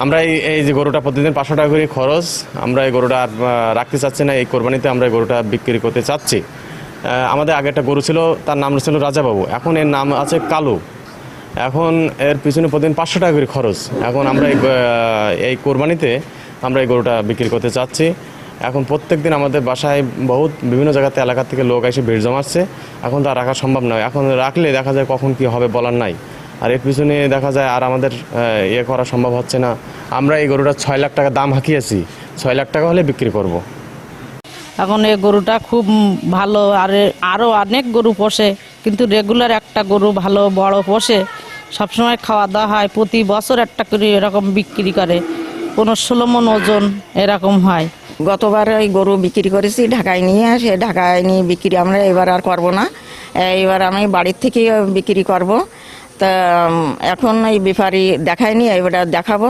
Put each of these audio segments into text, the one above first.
আমরা এই যে গরুটা প্রতিদিন পাঁচশো টাকা করে খরচ, আমরা এই গরুটা রাখতে চাচ্ছি না, এই কোরবানিতে আমরা এই গরুটা বিক্রি করতে চাচ্ছি। আমাদের আগে একটা গরু ছিল, তার নাম ছিল রাজাবাবু। এখন এর নাম আছে কালু। এখন এর পিছনে প্রতিদিন পাঁচশো টাকা করে খরচ। এখন আমরা এই এই কোরবানিতে আমরা এই গরুটা বিক্রি করতে চাচ্ছি। এখন প্রত্যেক দিন আমাদের বাসায় বহুত বিভিন্ন জায়গাতে, এলাকা থেকে লোক এসে ভিড় জমাচ্ছে। এখন তা রাখা সম্ভব নয়। এখন রাখলে দেখা যায় কখন কি হবে বলার নাই। আর এর পিছনে দেখা যায় আর আমাদের ইয়ে করা সম্ভব হচ্ছে না। আমরা এই গরুটা ছয় লাখ টাকা দাম হাঁকিয়েছি। ছয় লাখ টাকা হলে বিক্রি করব। এখন এই গরুটা খুব ভালো আর আরও অনেক গরু পোষে কিন্তু রেগুলার একটা গরু ভালো বড় পোষে সবসময় খাওয়া দাওয়া হয় প্রতি বছর একটা করে এরকম বিক্রি করে কোনো ষোলো মন ওজন এরকম হয়। গতবার ওই গরু বিক্রি করেছি ঢাকায় নিয়ে সে ঢাকায় নিয়ে বিক্রি আমরা এবার আর করব না। এইবার আমি বাড়ির থেকেই বিক্রি করব। তা এখন এই ব্যাপারী দেখায়নি এবার দেখাবো।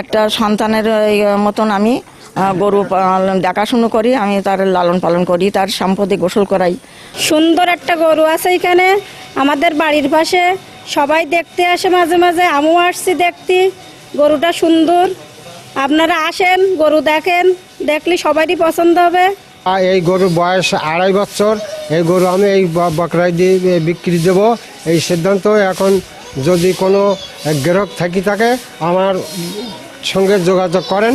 একটা সন্তানের মতন আমি গরু দেখাশুনো করি, আমি তার লালন পালন করি, তার সম্পদে গোসল করাই। সুন্দর একটা গরু আছে এখানে, আমাদের বাড়ির পাশে। সবাই দেখতে আসে মাঝে মাঝে, আমিও আসছি দেখতে। গরুটা সুন্দর। আপনারা আসেন, গরু দেখেন, দেখলে সবারই পছন্দ হবে। এই গরুর বয়স আড়াই বছর। এই গরু আমি এই বকরাই দিয়ে বিক্রি দেব। এই সিদ্ধান্ত এখন যদি কোনো গ্রাহক থাকি থাকে, আমার সঙ্গে যোগাযোগ করেন।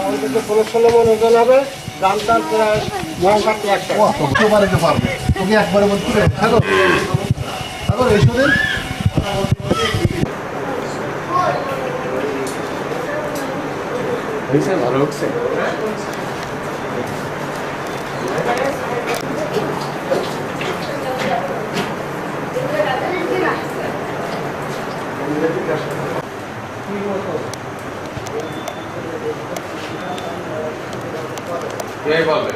পনেরো ষোলো ওজন হবে দামটার প্রায় লাখ তোমার তুমি একবারে বলতে থাকো থাকো দিন ভালো হচ্ছে। বলবে?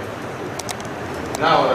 না ওরা